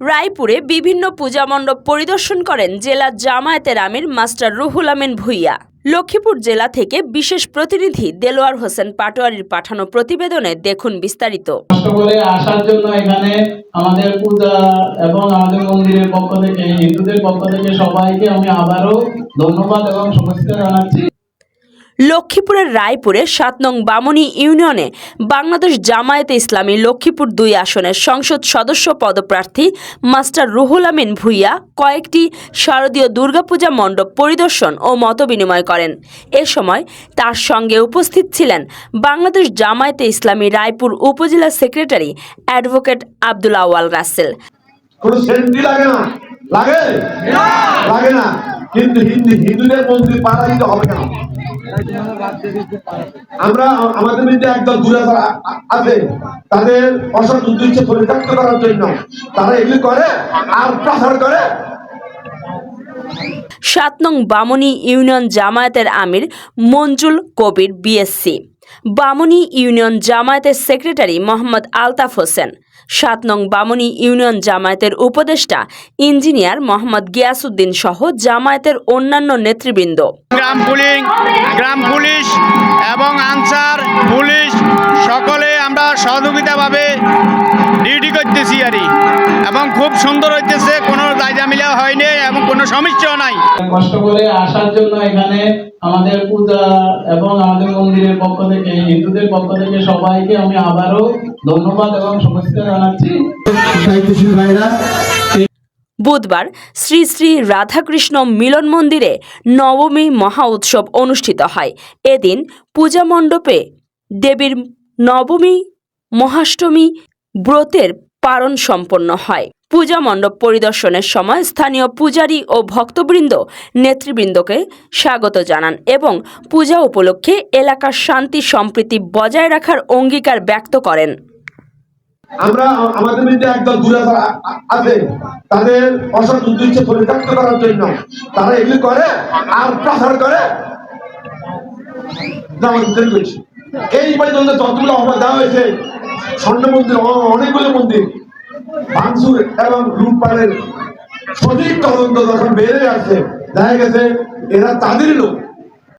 রায়পুরে বিভিন্ন পূজা মণ্ডপ পরিদর্শন করেন জেলা জামায়াতের আমির মাস্টার রুহুল আমিন ভুইয়া। লক্ষ্মীপুর জেলা থেকে বিশেষ প্রতিনিধি দেলোয়ার হোসেন পাটোয়ারির পাঠানো প্রতিবেদনে দেখুন বিস্তারিত। আসার জন্য এখানে আমাদের পূজা এবং আমাদের মন্দিরের পক্ষ থেকে, হিন্দুদের পক্ষ থেকে সবাইকে আমি আবারও ধন্যবাদ এবং শুভেচ্ছা জানাচ্ছি। লক্ষ্মীপুরের রায়পুরে সাত নং বামনী ইউনিয়নে বাংলাদেশ জামায়াতে ইসলামী লক্ষ্মীপুর দুই আসনের সংসদ সদস্য পদপ্রার্থী মাস্টার রুহুল আমিন ভুইয়া কয়েকটি শারদীয় দুর্গাপূজা মণ্ডপ পরিদর্শন ও মতবিনিময় করেন। এ সময় তার সঙ্গে উপস্থিত ছিলেন বাংলাদেশ জামায়াতে ইসলামী রায়পুর উপজেলা সেক্রেটারি অ্যাডভোকেট আব্দুল আওয়াল রাসেল। লাগে না? লাগে? লাগে না। কিন্তু হিন্দু, হিন্দুদের মন্দির পাড়া দিতে হবে কেন? আমরা, আমাদের মধ্যে একদল আ- আছে, তাদের অসৎ উদ্দেশ্য পরিত্যক্ত করার জন্য। তারা এগুলি করে আর প্রচার করে। সাত নং বামনী ইউনিয়ন জামায়াতের আমির মঞ্জুল কবির বিএসসি। বামনী ইউনিয়ন জামায়াতের সেক্রেটারি মোহাম্মদ আলতাফ হোসেন। সাত নং বামনী ইউনিয়ন জামায়াতের উপদেষ্টা ইঞ্জিনিয়ার মোহাম্মদ গিয়াসুদ্দিন সহ জামায়াতের অন্যান্য নেতৃবৃন্দ। গ্রাম পুলিং গ্রাম পুলিশ এবং আনসার পুলিশ সকলে আমরা সহযোগিতাভাবে ডিউটি করতেছি আর এবং খুব সুন্দর হইতেছে কোনো জায়জামিলা হয়নি এবং কোনো সমস্যাও নাই। কষ্ট করে আসার জন্য এখানে আমাদের পূজা এবং আমাদের মন্দিরের পক্ষ থেকে হিন্দুদের পক্ষ থেকে সবাইকে আমি আবারও ধন্যবাদ এবং শুভেচ্ছা জানাচ্ছি। দায়িত্বশীল ভাইরা বুধবার শ্রী শ্রী রাধাকৃষ্ণ মিলন মন্দিরে নবমী মহা উৎসব অনুষ্ঠিত হয়। এদিন পূজা মণ্ডপে দেবীর নবমী, মহাষ্টমী ব্রতের পারণ সম্পন্ন হয়। পূজা মণ্ডপ পরিদর্শনের সময় স্থানীয় পূজারী ও ভক্তবৃন্দ, নেতৃবৃন্দকে স্বাগত জানান এবং পূজা উপলক্ষে এলাকার শান্তি সম্প্রীতি বজায় রাখার অঙ্গীকার ব্যক্ত করেন। আমরা আমাদের মধ্যে একদল আ- আছে, তাদের অসৎ উদ্দেশ্য পরিত্যক্ত করার জন্য। তারা এগুলি করে আর প্রচার করে। এই পর্যন্ত যতগুলো অফার দেওয়া হয়েছে, স্বর্ণ মন্দির অনেকগুলো মন্দির ভাঙচুর এবং লুটপাটের সঠিক তদন্ত যখন বেড়ে আসছে দেখা গেছে এরা তাদেরই লোক।